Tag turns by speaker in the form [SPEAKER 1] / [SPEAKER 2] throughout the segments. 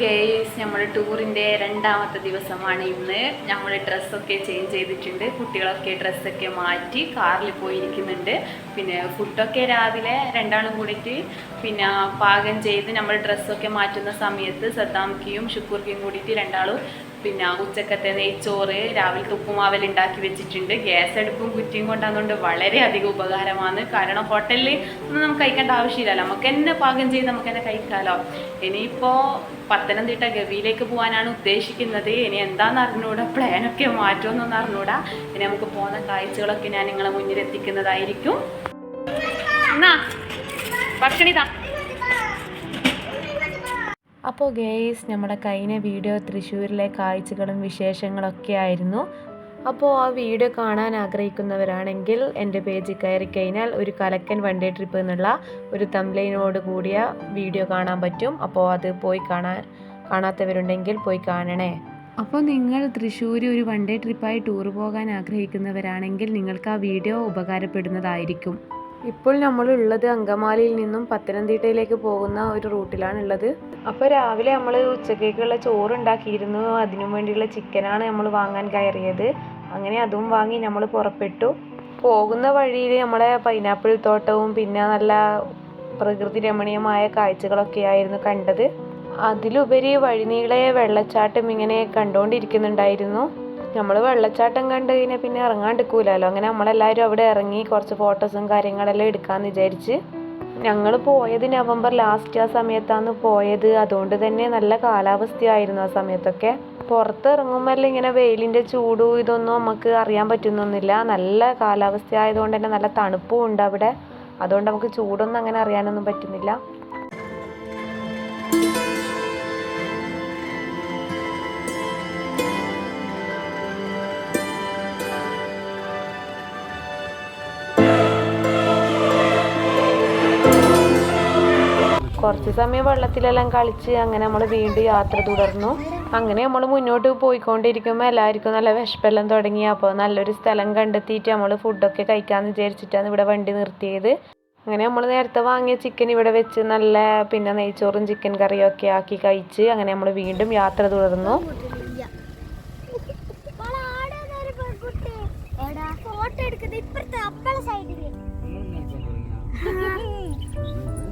[SPEAKER 1] Guys നമ്മുടെ ടൂറിന്റെ രണ്ടാമത്തെ ദിവസമാണ് ഇന്ന്. നമ്മൾ ഡ്രസ്സൊക്കെ ചേഞ്ച് ചെയ്തിട്ടുണ്ട്. കുട്ടികളൊക്കെ ഡ്രസ്സൊക്കെ മാറ്റി കാറിൽ പോയിരിക്കുന്നുണ്ട്. പിന്നെ ഫുഡൊക്കെ രാവിലെ രണ്ടാളും കൂടിയിട്ട് പിന്നെ പാകം ചെയ്ത് നമ്മൾ ഡ്രസ്സൊക്കെ മാറ്റുന്ന സമയത്ത് സദ്ദാംക്കിയും ഷുക്കൂർക്കിയും കൂടിയിട്ട് രണ്ടാളും പിന്നെ ഉച്ചക്കത്തെ നെയ്ച്ചോറ് രാവിലത്തെ ഉപ്പുമാവൽ ഉണ്ടാക്കി വെച്ചിട്ടുണ്ട്. ഗ്യാസ് അടുപ്പും കുറ്റിയും കൊണ്ടാകുന്നതുകൊണ്ട് വളരെയധികം ഉപകാരമാണ്. കാരണം ഹോട്ടലിൽ ഒന്നും നമുക്ക് കഴിക്കേണ്ട ആവശ്യമില്ലല്ലോ. നമുക്ക് തന്നെ പാകം ചെയ്ത് നമുക്ക് തന്നെ കഴിക്കാമല്ലോ ഇനിയിപ്പോൾ പത്തനംതിട്ട ഗവിയിലേക്ക് പോകാനാണ് ഉദ്ദേശിക്കുന്നത്. ഇനി എന്താണെന്ന് അറിഞ്ഞൂടാ? പ്ലാനൊക്കെ മാറ്റുമെന്നൊന്നും അറിഞ്ഞൂടാ? ഇനി നമുക്ക് പോകുന്ന കാഴ്ചകളൊക്കെ ഞാൻ നിങ്ങളെ മുന്നിൽ എത്തിക്കുന്നതായിരിക്കും. എന്നാ ഭക്ഷണിതാ. അപ്പോൾ ഗേയ്സ് നമ്മുടെ കഴിഞ്ഞ വീഡിയോ തൃശ്ശൂരിലെ കാഴ്ചകളും വിശേഷങ്ങളൊക്കെ ആയിരുന്നു. അപ്പോൾ ആ വീഡിയോ കാണാൻ ആഗ്രഹിക്കുന്നവരാണെങ്കിൽ എന്റെ പേജിൽ കയറി കഴിഞ്ഞാൽ ഒരു കലക്കൻ ഡേ ട്രിപ്പ് എന്നുള്ള ഒരു തംലൈനോട് കൂടിയ വീഡിയോ കാണാൻ പറ്റും. അപ്പോൾ അത് പോയി കാണാൻ കാണാത്തവരുണ്ടെങ്കിൽ പോയി കാണണേ. അപ്പോൾ നിങ്ങൾ തൃശ്ശൂർ ഒരു വൺ ഡേ ട്രിപ്പായി ടൂർ പോകാൻ ആഗ്രഹിക്കുന്നവരാണെങ്കിൽ നിങ്ങൾക്ക് ആ വീഡിയോ ഉപകാരപ്പെടുന്നതായിരിക്കും. ഇപ്പോൾ നമ്മൾ നമ്മളുള്ളത് അങ്കമാലിയിൽ നിന്നും പത്തനംതിട്ടയിലേക്ക് പോകുന്ന ഒരു റൂട്ടിലാണുള്ളത്. അപ്പോൾ രാവിലെ നമ്മൾ ഉച്ചക്കേക്കുള്ള ചോറ് ഉണ്ടാക്കിയിരുന്നു അതിനു വേണ്ടിയുള്ള ചിക്കനാണ് നമ്മൾ വാങ്ങാൻ കയറിയത്. അങ്ങനെ അതും വാങ്ങി നമ്മൾ പുറപ്പെട്ടു. പോകുന്ന വഴിയിൽ നമ്മളെ പൈനാപ്പിൾ തോട്ടവും പിന്നെ നല്ല പ്രകൃതി രമണീയമായ കാഴ്ചകളൊക്കെ ആയിരുന്നു കണ്ടത്. അതിലുപരി വഴിനീളെ വെള്ളച്ചാട്ടം ഇങ്ങനെ കണ്ടുകൊണ്ടിരിക്കുന്നുണ്ടായിരുന്നു. നമ്മൾ വെള്ളച്ചാട്ടം കണ്ടു കഴിഞ്ഞാൽ പിന്നെ ഇറങ്ങാണ്ടിരിക്കൂലല്ലോ അങ്ങനെ നമ്മളെല്ലാവരും അവിടെ ഇറങ്ങി കുറച്ച് ഫോട്ടോസും കാര്യങ്ങളെല്ലാം എടുക്കാമെന്ന് വിചാരിച്ച് ഞങ്ങൾ പോയത് നവംബർ ലാസ്റ്റ് ആ സമയത്താണ് പോയത്. അതുകൊണ്ട് തന്നെ നല്ല കാലാവസ്ഥയായിരുന്നു ആ സമയത്തൊക്കെ. പുറത്തിറങ്ങുമ്പോൾ ഇങ്ങനെ വെയിലിന്റെ ചൂടും ഇതൊന്നും നമുക്ക് അറിയാൻ പറ്റുന്നൊന്നുമില്ല. നല്ല കാലാവസ്ഥ ആയതുകൊണ്ട് തന്നെ നല്ല തണുപ്പും ഉണ്ട് അവിടെ. അതുകൊണ്ട് നമുക്ക് ചൂടൊന്നും അങ്ങനെ അറിയാനൊന്നും പറ്റുന്നില്ല. കുറച്ച് സമയം വെള്ളത്തിലെല്ലാം കളിച്ച് അങ്ങനെ നമ്മൾ വീണ്ടും യാത്ര തുടർന്നു. അങ്ങനെ നമ്മൾ മുന്നോട്ട് പോയിക്കൊണ്ടിരിക്കുമ്പോൾ എല്ലാവർക്കും നല്ല വിശപ്പെല്ലാം തുടങ്ങി. അപ്പോൾ നല്ലൊരു സ്ഥലം കണ്ടെത്തിയിട്ട് നമ്മൾ ഫുഡൊക്കെ കഴിക്കാമെന്ന് വിചാരിച്ചിട്ടാണ് ഇവിടെ വണ്ടി നിർത്തിയത്. അങ്ങനെ നമ്മൾ നേരത്തെ വാങ്ങിയ ചിക്കൻ ഇവിടെ വെച്ച് നല്ല പിന്നെ നെയ്ച്ചോറും ചിക്കൻ കറിയും ഒക്കെ ആക്കി കഴിച്ച് അങ്ങനെ നമ്മൾ വീണ്ടും യാത്ര തുടർന്നു.
[SPEAKER 2] ഫോട്ടോ എടുക്കുന്നത് ഇപ്പുറത്തെ അപ്പള സൈഡിൽ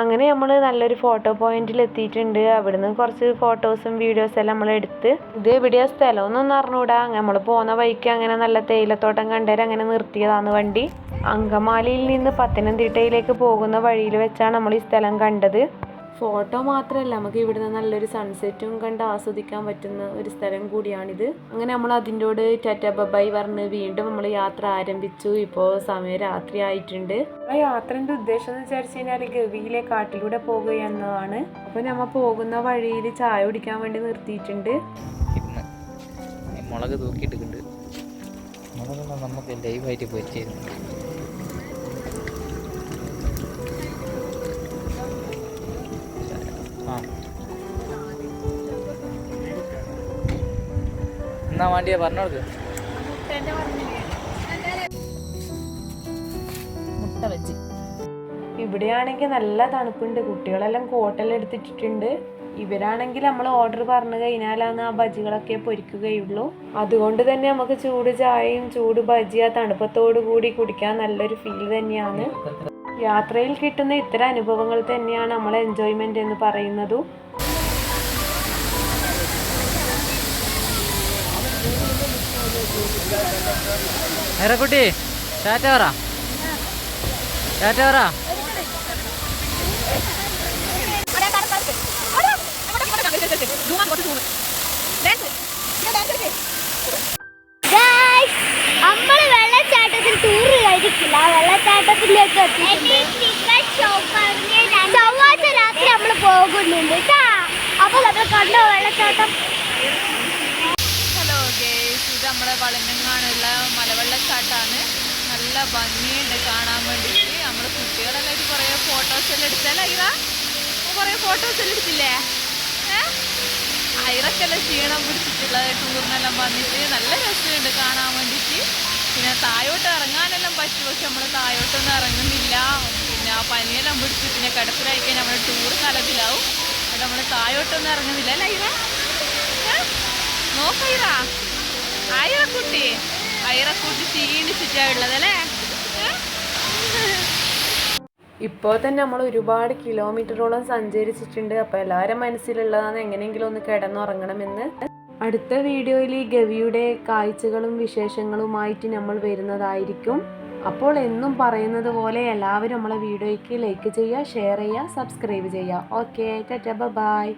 [SPEAKER 1] അങ്ങനെ നമ്മൾ നല്ലൊരു ഫോട്ടോ പോയിന്റിൽ എത്തിയിട്ടുണ്ട്. അവിടുന്ന് കുറച്ച് ഫോട്ടോസും വീഡിയോസും എല്ലാം നമ്മൾ എടുത്ത്. ഇത് എവിടെയാ സ്ഥലം ഒന്നൊന്നും അറിഞ്ഞൂടാ. നമ്മൾ പോകുന്ന വഴിക്ക് അങ്ങനെ നല്ല തേയിലത്തോട്ടം കണ്ടേരം അങ്ങനെ നിർത്തിയതാണ് വണ്ടി. അങ്കമാലിയിൽ നിന്ന് പത്തനംതിട്ടയിലേക്ക് പോകുന്ന വഴിയിൽ വെച്ചാണ് നമ്മൾ ഈ സ്ഥലം കണ്ടത്. ഫോട്ടോ മാത്രമല്ല നമുക്ക് ഇവിടുന്ന് നല്ലൊരു സൺസെറ്റും കണ്ട് ആസ്വദിക്കാൻ പറ്റുന്ന ഒരു സ്ഥലം കൂടിയാണിത്. അങ്ങനെ നമ്മൾ അതിന്റോട് ടാറ്റ ബബായി പറഞ്ഞ് വീണ്ടും നമ്മൾ യാത്ര ആരംഭിച്ചു. ഇപ്പോൾ സമയം രാത്രി ആയിട്ടുണ്ട്. ആ യാത്രന്റെ ഉദ്ദേശം എന്ന് വിചാരിച്ചു കഴിഞ്ഞാൽ ഗവിയിലെ കാട്ടിലൂടെ പോകുക എന്നതാണ്. അപ്പോൾ നമ്മൾ പോകുന്ന വഴിയിൽ ചായ കുടിക്കാൻ വേണ്ടി നിർത്തിയിട്ടുണ്ട്.
[SPEAKER 3] മുളക് തൂക്കിയിട്ടുണ്ട് നമുക്ക് ലൈവായിട്ട് പൊരിച്ചിരുന്നു എന്നാ വേണ്ടിയാ പറഞ്ഞോൾക്ക്
[SPEAKER 1] മുട്ട വെച്ച്. ഇവിടെയാണെങ്കിൽ നല്ല തണുപ്പുണ്ട്. കുട്ടികളെല്ലാം കോട്ടെല്ലാം എടുത്തിട്ടിട്ടുണ്ട്. ഇവരാണെങ്കിൽ നമ്മൾ ഓർഡർ പറഞ്ഞു കഴിഞ്ഞാലാണ് ആ ബജികളൊക്കെ പൊരിക്കുകയുള്ളൂ. അതുകൊണ്ട് തന്നെ നമുക്ക് ചൂട് ചായയും ചൂട് ബജി ആ തണുപ്പത്തോടു കൂടി കുടിക്കാൻ നല്ലൊരു ഫീൽ തന്നെയാണ്. യാത്രയിൽ കിട്ടുന്ന ഇത്തരം അനുഭവങ്ങൾ തന്നെയാണ് നമ്മൾ എൻജോയ്മെന്റ് എന്ന് പറയുന്നതും.
[SPEAKER 3] കുട്ടി ടാറ്റ പറ. ടാറ്റ പറ.
[SPEAKER 2] ചൊവ്വാഴ്ച രാത്രി നമ്മൾ പോകുന്നുണ്ട് കേട്ടാ അപ്പൊ നമ്മൾ കണ്ടോ വെള്ളച്ചാട്ടം?
[SPEAKER 1] നമ്മുടെ വളഞ്ഞങ്ങാനുള്ള മലവെള്ളച്ചാട്ടാണ്.
[SPEAKER 4] നല്ല ഭംഗിയുണ്ട് കാണാൻ വേണ്ടിയിട്ട്. നമ്മൾ കുട്ടികളെല്ലാം കുറേ ഫോട്ടോസ് എല്ലാം എടുത്തല്ലേ ഐറ കുറേ ഫോട്ടോസ് എല്ലാം എടുത്തില്ലേ? ഐറക്കെല്ലാം ക്ഷീണം പിടിച്ചിട്ടുള്ള ടൂറിനെല്ലാം വന്നിട്ട് നല്ല രസമുണ്ട് കാണാൻ വേണ്ടിയിട്ട്. പിന്നെ താഴോട്ട് ഇറങ്ങാനെല്ലാം പറ്റും. പക്ഷെ നമ്മൾ താഴോട്ടൊന്നും ഇറങ്ങുന്നില്ല. പിന്നെ ആ പനിയെല്ലാം പിടിച്ച് പിന്നെ കിടപ്പിലായി കഴിഞ്ഞാൽ നമ്മുടെ ടൂർ കലത്തിലാവും എന്നിട്ട് നമ്മൾ താഴോട്ടൊന്നും ഇറങ്ങുന്നില്ല അല്ലേ ഐറ ഏ? ഐറക്കുട്ടി ഐറക്കുട്ടി ക്ഷീണിച്ചിട്ടാ?
[SPEAKER 1] ഇപ്പോൾ തന്നെ നമ്മൾ ഒരുപാട് കിലോമീറ്ററോളം സഞ്ചരിച്ചിട്ടുണ്ട്. അപ്പോൾ എല്ലാവരും മനസ്സിലുള്ളതാണ് എങ്ങനെയെങ്കിലും ഒന്ന് കിടന്നുറങ്ങണമെന്ന്. അടുത്ത വീഡിയോയിൽ ഈ ഗവിയുടെ കാഴ്ചകളും വിശേഷങ്ങളുമായിട്ട് നമ്മൾ വരുന്നതായിരിക്കും. അപ്പോൾ എന്നും പറയുന്നത് പോലെ എല്ലാവരും നമ്മളെ വീഡിയോയ്ക്ക് ലൈക്ക് ചെയ്യുക ഷെയർ ചെയ്യുക സബ്സ്ക്രൈബ് ചെയ്യുക. Okay Tata by